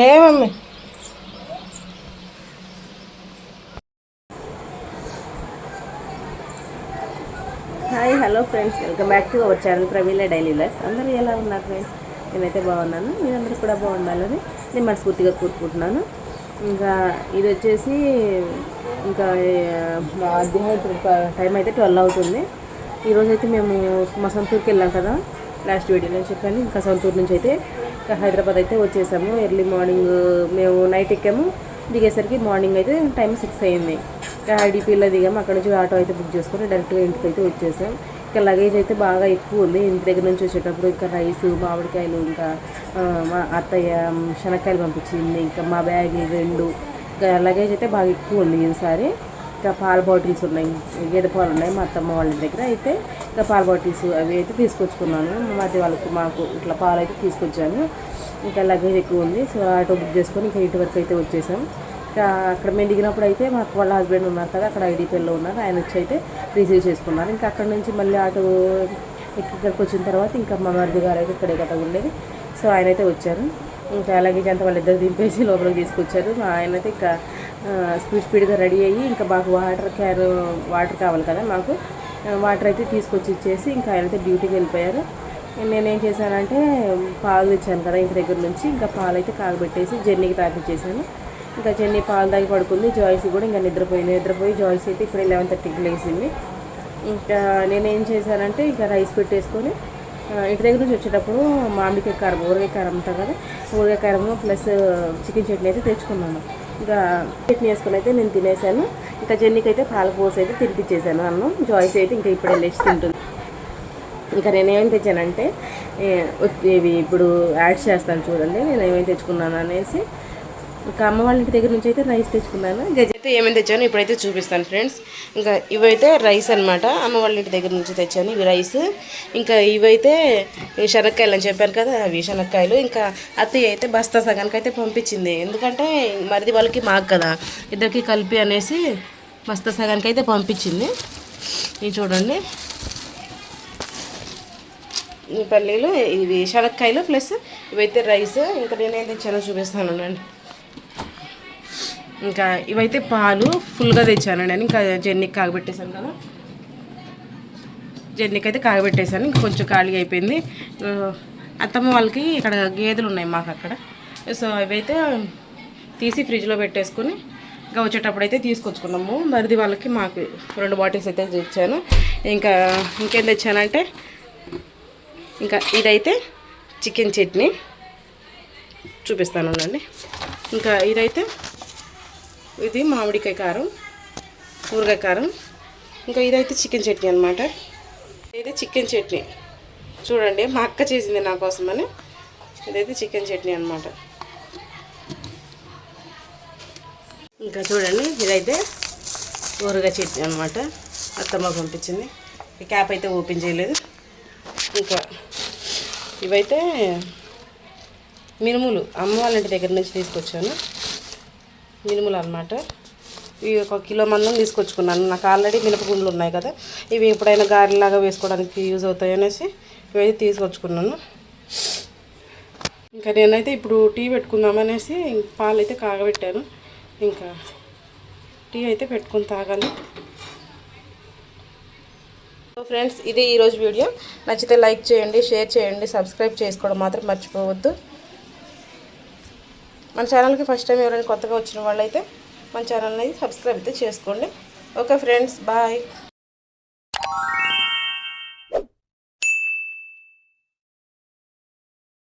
A mummy? Hi hello friends. Welcome back to our channel Praveena daily life. అందరూ ఎలా ఉన్నారు friends? నేనైతే బాగున్నాను. మీరందరూ కూడా బాగుండాలని నేను మనస్ఫూర్తిగా కోరుకుంటున్నాను. ఇంకా ఇది వచ్చేసి ఇంకా మధ్యాహ్నం టైం అయితే ట్వెల్వ్ అవుతుంది. ఈరోజైతే మేము మా సొంతూరుకి వెళ్ళాం కదా లాస్ట్ వీడియోలో చెప్పాను. ఇంకా సొంతూరు నుంచి అయితే హైదరాబాద్ అయితే వచ్చేసాము. ఎర్లీ మార్నింగ్ మేము నైట్ ఎక్కాము. దిగేసరికి మార్నింగ్ అయితే టైం సిక్స్ అయింది. ఐడిపిలో దిగాము. అక్కడ నుంచి ఆటో అయితే బుక్ చేసుకొని డైరెక్ట్గా ఇంటికి అయితే వచ్చేసాం. ఇంకా లగేజ్ అయితే బాగా ఎక్కువ ఉంది. ఇంటి దగ్గర నుంచి వచ్చేటప్పుడు ఇంకా రైస్ మామిడికాయలు ఇంకా మా అత్తయ్య శనక్కాయలు పంపించింది. ఇంకా మా బ్యాగ్ రెండు. ఇంకా లగేజ్ అయితే బాగా ఎక్కువ ఉంది ఈసారి. ఇంకా పాల బాటిల్స్ ఉన్నాయి గేదె పాలు ఉన్నాయి మా అత్తమ్మ వాళ్ళ దగ్గర. అయితే ఇంకా పాల బాటిల్స్ అవి అయితే తీసుకొచ్చుకున్నాను. మధ్య వాళ్ళకి మాకు ఇట్లా పాలు అయితే తీసుకొచ్చాను. ఇంకా లగేజ్ ఎక్కువ ఉంది. సో ఆటో బుక్ చేసుకొని ఇంకా ఇంటి వరకు అయితే వచ్చేసాం. ఇంకా అక్కడ మేము దిగినప్పుడు అయితే మాకు వాళ్ళ హస్బెండ్ ఉన్నారు కదా అక్కడ ఐడిపిఎల్లో ఉన్నారు. ఆయన వచ్చి అయితే రిసీవ్ చేసుకున్నారు. ఇంకా అక్కడ నుంచి మళ్ళీ ఆటో ఎక్కి ఇక్కడికి వచ్చిన తర్వాత ఇంకా మా మరిది గారు అయితే ఇక్కడే కదా ఉండేది. సో ఆయన అయితే వచ్చారు. ఇంకా అలాగే అంత వాళ్ళిద్దరు దింపేసి లోపలికి తీసుకొచ్చారు. మా ఆయన అయితే ఇంకా స్పీడ్ స్పీడ్గా రెడీ అయ్యి ఇంకా మాకు వాటర్ క్యార్ వాటర్ కావాలి కదా మాకు. వాటర్ అయితే తీసుకొచ్చి ఇచ్చేసి ఇంకా ఆయన అయితే డ్యూటీకి వెళ్ళిపోయారు. నేనేం చేశానంటే పాలు తెచ్చాను కదా ఇంటి దగ్గర నుంచి. ఇంకా పాలు అయితే కాగబెట్టేసి జర్నీకి తాపించేసాను ఇంకా జర్నీ పాలు తాగి పడుకుంది. జాయిస్ కూడా ఇంకా నిద్రపోయింది నిద్రపోయి జాయిస్ అయితే ఇప్పుడు లెవెన్ థర్టీకి లేచింది. ఇంకా నేనేం చేశానంటే ఇంకా రైస్ పెట్టేసుకొని ఇంటి దగ్గర నుంచి వచ్చేటప్పుడు మామిడికాయ కారం ఊరగాయ కారం ఉంటాం కదా ఊరగాయ కారము ప్లస్ చికెన్ చట్నీ అయితే తెచ్చుకున్నాను. ఇంకా చట్నీ వేసుకొని అయితే నేను తినేసాను. ఇంకా జెన్నీకి అయితే పాలపోసి అయితే తినిపించేసాను అన్నం. జాయిస్ అయితే ఇంకా ఇప్పుడు వెళ్ళేసి తింటుంది ఇంకా నేను ఏమేమి తెచ్చానంటే ఇవి ఇప్పుడు యాడ్ చేస్తాను చూడండి. నేను ఏమేమి తెచ్చుకున్నాను అనేసి ఇంకా అమ్మ వాళ్ళ ఇంటి దగ్గర నుంచి అయితే రైస్ తెచ్చుకున్నాను. గజైతే అయితే ఏమేమి తెచ్చాను ఇప్పుడైతే చూపిస్తాను ఫ్రెండ్స్. ఇంకా ఇవైతే రైస్ అనమాట అమ్మ వాళ్ళ ఇంటి దగ్గర నుంచి తెచ్చాను ఇవి రైస్. ఇంకా ఇవైతే శనక్కాయలు అని చెప్పాను కదా అవి శనక్కాయలు ఇంకా అత్తయ్య అయితే బస్తా సగానికి అయితే పంపించింది. ఎందుకంటే మరిది వాళ్ళకి మాకు కదా. ఇద్దరికి కలిపి అనేసి బస్తా సగానికి అయితే పంపించింది. ఇవి చూడండి. ఈ పల్లీలు ఇవి శనక్కాయలు ప్లస్ ఇవైతే రైస్. ఇంకా నేనైతే తెచ్చానో చూపిస్తాను అండి ఇంకా ఇవైతే పాలు ఫుల్గా తెచ్చాను నేను ఇంకా జెన్నీకి కాగబెట్టేశాను కదా. జెన్నీకి అయితే కాగబెట్టేశాను. ఇంకా కొంచెం ఖాళీ అయిపోయింది. అత్తమ్మ వాళ్ళకి ఇక్కడ గేదెలు ఉన్నాయి మాకు అక్కడ. సో అవైతే తీసి ఫ్రిడ్జ్లో పెట్టేసుకొని ఇంకా వచ్చేటప్పుడు అయితే తీసుకొచ్చుకున్నాము. మరిది వాళ్ళకి మాకు రెండు బాటిల్స్ అయితే తెచ్చాను. ఇంకా ఇంకేం తెచ్చానంటే ఇంకా ఇదైతే చికెన్ చట్నీ. చూపిస్తాను అండి ఇంకా ఇదైతే ఇది మామిడికాయ కారం ఊరగాయ కారం. ఇంకా ఇదైతే చికెన్ చట్నీ అనమాట ఇది చికెన్ చట్నీ. చూడండి మా అక్క చేసింది నా కోసమని. ఇదైతే చికెన్ చట్నీ అనమాట ఇంకా చూడండి ఇదైతే ఊరగాయ చట్నీ అనమాట అత్తమ్మ పంపించింది. ఈ క్యాప్ అయితే ఓపెన్ చేయలేదు. ఇంకా ఇవైతే మినుములు అమ్మ వాళ్ళ ఇంటి దగ్గర నుంచి తీసుకొచ్చాను. మినుములు అనమాట ఇవి ఒక కిలో మందం తీసుకొచ్చుకున్నాను. నాకు ఆల్రెడీ మినపగుండ్లు ఉన్నాయి కదా. ఇవి ఎప్పుడైనా గారెలాగా వేసుకోవడానికి యూజ్ అవుతాయి అనేసి ఇవైతే తీసుకొచ్చుకున్నాను. ఇంకా నేనైతే ఇప్పుడు టీ పెట్టుకుందామనేసి పాలు అయితే కాగబెట్టాను. ఇంకా టీ అయితే పెట్టుకుని తాగాలి. సో ఫ్రెండ్స్ ఇది ఈరోజు వీడియో. నచ్చితే లైక్ చేయండి షేర్ చేయండి సబ్స్క్రైబ్ చేసుకోవడం మాత్రం మర్చిపోవద్దు. మన ఛానల్కి ఫస్ట్ టైం ఎవరైనా కొత్తగా వచ్చిన వాళ్ళైతే మన ఛానల్ని సబ్స్క్రైబ్ అయితే చేసుకోండి. Okay friends bye